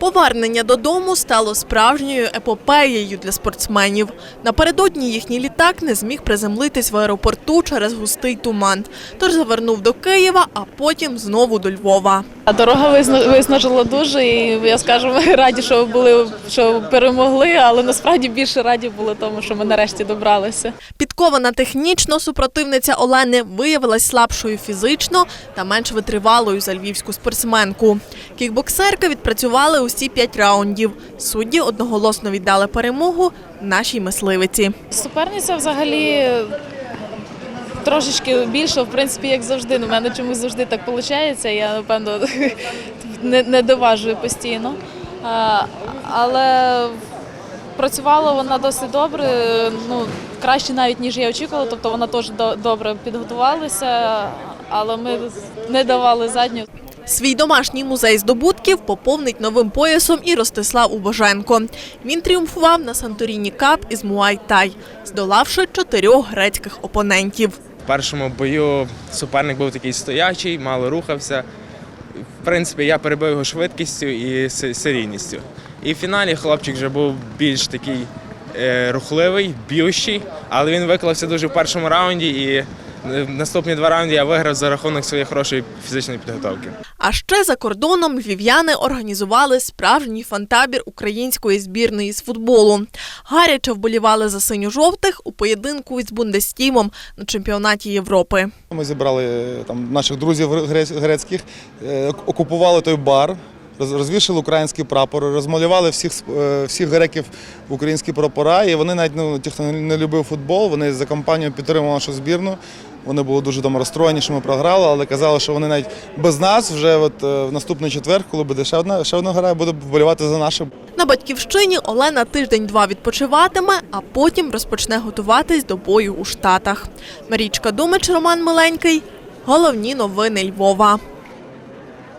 Повернення додому стало справжньою епопеєю для спортсменів. Напередодні їхній літак не зміг приземлитись в аеропорту через густий туман, тож завернув до Києва, а потім знову до Львова. Дорога виснажила дуже, і я скажу, ми раді, що були, що перемогли, але насправді більше раді були тому, що ми нарешті добралися. Підкована технічно супротивниця Олени виявилась слабшою фізично та менш витривалою за львівську спортсменку. Кікбоксерка відпрацювали усі п'ять раундів. Судді одноголосно віддали перемогу нашій мисливиці. Суперниця взагалі трошечки більше, в принципі, як завжди. У мене чомусь завжди так виходить. Я напевно не, не доважую постійно. А, але працювала вона досить добре, ну краще навіть ніж я очікувала. Тобто вона теж до- добре підготувалася, але ми не давали задню. Свій домашній музей здобутків поповнить новим поясом і Ростислав Убоженко. Він тріумфував на Санторіні Кап із Муай-Тай, здолавши чотирьох грецьких опонентів. В першому бою суперник був такий стоячий, мало рухався. В принципі, я перебив його швидкістю і серійністю. І в фіналі хлопчик вже був більш такий е, рухливий, б'ющий, але він виклався дуже в першому раунді, і наступні два раунди я виграв за рахунок своєї хорошої фізичної підготовки. А ще за кордоном львів'яни організували справжній фантабір української збірної з футболу. Гаряче вболівали за синьо-жовтих у поєдинку із Бундестімом на чемпіонаті Європи. Ми зібрали е, там наших друзів гре- грецьких, е, окупували той бар, роз- розвішали український прапор, розмалювали всіх е, всіх греків українські прапора. І вони навіть ну, ті, хто не- любив футбол, вони за компанію підтримували нашу збірну. Вони були дуже там розстроєні, що ми програли, але казали, що вони навіть без нас вже от, е, в наступний четвер, коли буде ще одна ще одна гра, буде вболівати за нашу. На батьківщині Олена тиждень-два відпочиватиме, а потім розпочне готуватись до бою у Штатах. Марічка Думич, Роман Миленький. Головні новини Львова.